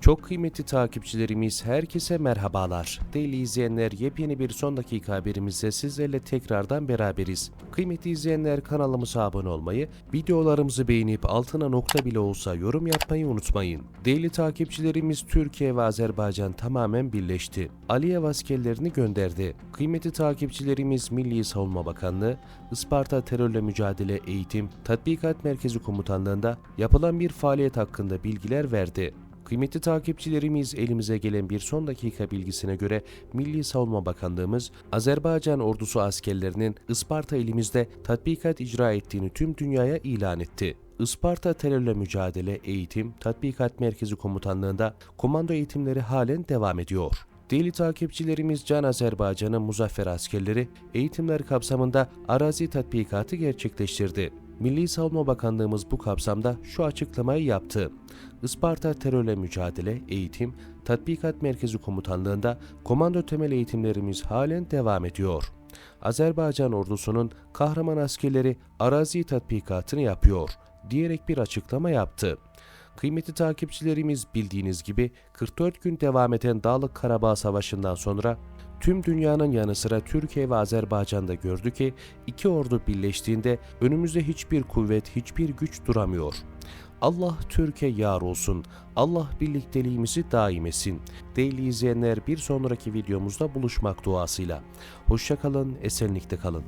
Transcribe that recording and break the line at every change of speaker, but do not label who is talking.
Çok kıymetli takipçilerimiz herkese merhabalar. Değerli izleyenler yepyeni bir son dakika haberimizde sizlerle tekrardan beraberiz. Kıymetli izleyenler kanalımıza abone olmayı, videolarımızı beğenip altına nokta bile olsa yorum yapmayı unutmayın. Değerli takipçilerimiz Türkiye ve Azerbaycan tamamen birleşti. Aliyev askerlerini gönderdi. Kıymetli takipçilerimiz Milli Savunma Bakanlığı, Isparta Terörle Mücadele Eğitim Tatbikat Merkezi Komutanlığı'nda yapılan bir faaliyet hakkında bilgiler verdi. Kıymetli takipçilerimiz elimize gelen bir son dakika bilgisine göre Milli Savunma Bakanlığımız Azerbaycan ordusu askerlerinin Isparta ilimizde tatbikat icra ettiğini tüm dünyaya ilan etti. Isparta Terörle Mücadele Eğitim Tatbikat Merkezi Komutanlığı'nda komando eğitimleri halen devam ediyor. Değerli takipçilerimiz Can Azerbaycan'ın muzaffer askerleri eğitimler kapsamında arazi tatbikatı gerçekleştirdi. Milli Savunma Bakanlığımız bu kapsamda şu açıklamayı yaptı. Isparta Terörle Mücadele Eğitim Tatbikat Merkezi Komutanlığı'nda komando temel eğitimlerimiz halen devam ediyor. Azerbaycan ordusunun kahraman askerleri arazi tatbikatını yapıyor diyerek bir açıklama yaptı. Kıymetli takipçilerimiz bildiğiniz gibi 44 gün devam eden Dağlık Karabağ Savaşı'ndan sonra tüm dünyanın yanı sıra Türkiye ve Azerbaycan'da gördü ki iki ordu birleştiğinde önümüzde hiçbir kuvvet, hiçbir güç duramıyor. Allah Türkiye yar olsun. Allah birlikteliğimizi daim etsin. Değerli izleyenler bir sonraki videomuzda buluşmak duasıyla. Hoşçakalın, esenlikte kalın.